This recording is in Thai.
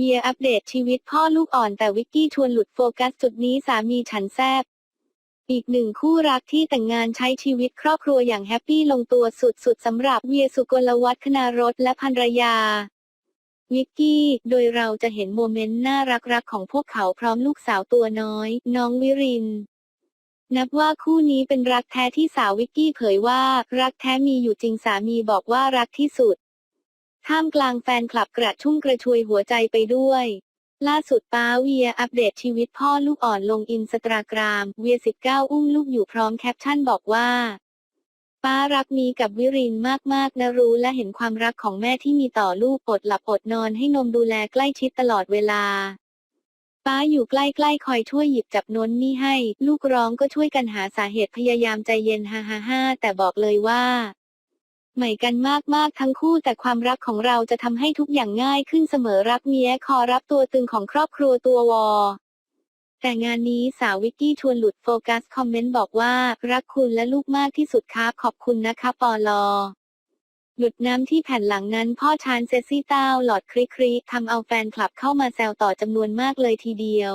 เวียอัปเดตชีวิตพ่อลูกอ่อนแต่วิกกี้ชวนหลุดโฟกัสจุดนี้สามีฉันแซบอีกหนึ่งคู่รักที่แต่งงานใช้ชีวิตครอบครัวอย่างแฮปปี้ลงตัวสุดๆสำหรับเวียสุกลวัฒน์คณารสและภรรยาวิกกี้ โดยเราจะเห็นโมเมนต์น่ารักๆของพวกเขาพร้อมลูกสาวตัวน้อย น้องวิริน นับว่าคู่นี้เป็นรักแท้ที่สาววิกกี้เผยว่า รักแท้มีอยู่จริงสามีบอกว่ารักที่สุด ท่ามกลางแฟนคลับกระชุ่มกระชวยหัวใจไปด้วย ล่าสุดป้าเวียอัปเดตชีวิตพ่อลูกอ่อนลงอินสตาแกรมเวีย 19 อุ้มลูกอยู่พร้อมแคปชั่นบอกว่า ป้ารักมีกับวิรินมากๆนะรู้และเห็นความรักของแม่ที่มีต่อลูกอดหลับอดนอนให้นมดูแลใกล้ชิดตลอดเวลาป้าอยู่ใกล้ๆคอยช่วยหยิบจับน้นนี่ให้ ลูกร้องก็ช่วยกันหาสาเหตุพยายามใจเย็นฮ่าฮ่าฮ่าแต่บอกเลยว่า ใหม่กันมากๆทั้งคู่แต่ความรักของเราจะทำให้ทุกอย่างง่ายขึ้นเสมอรักเมียคอรับตัวตึงของครอบครัวตัววอแต่งานนี้สาววิกกี้ชวนหลุดโฟกัสคอมเมนต์บอกว่า รักคุณและลูกมากที่สุดครับขอบคุณนะคะปอลอ หลุดน้ำที่แผ่นหลังนั้นพ่อชานเซซี่ต้าวหลอดคริคริทำเอาแฟนคลับเข้ามาแซวต่อจำนวนมากเลยทีเดียว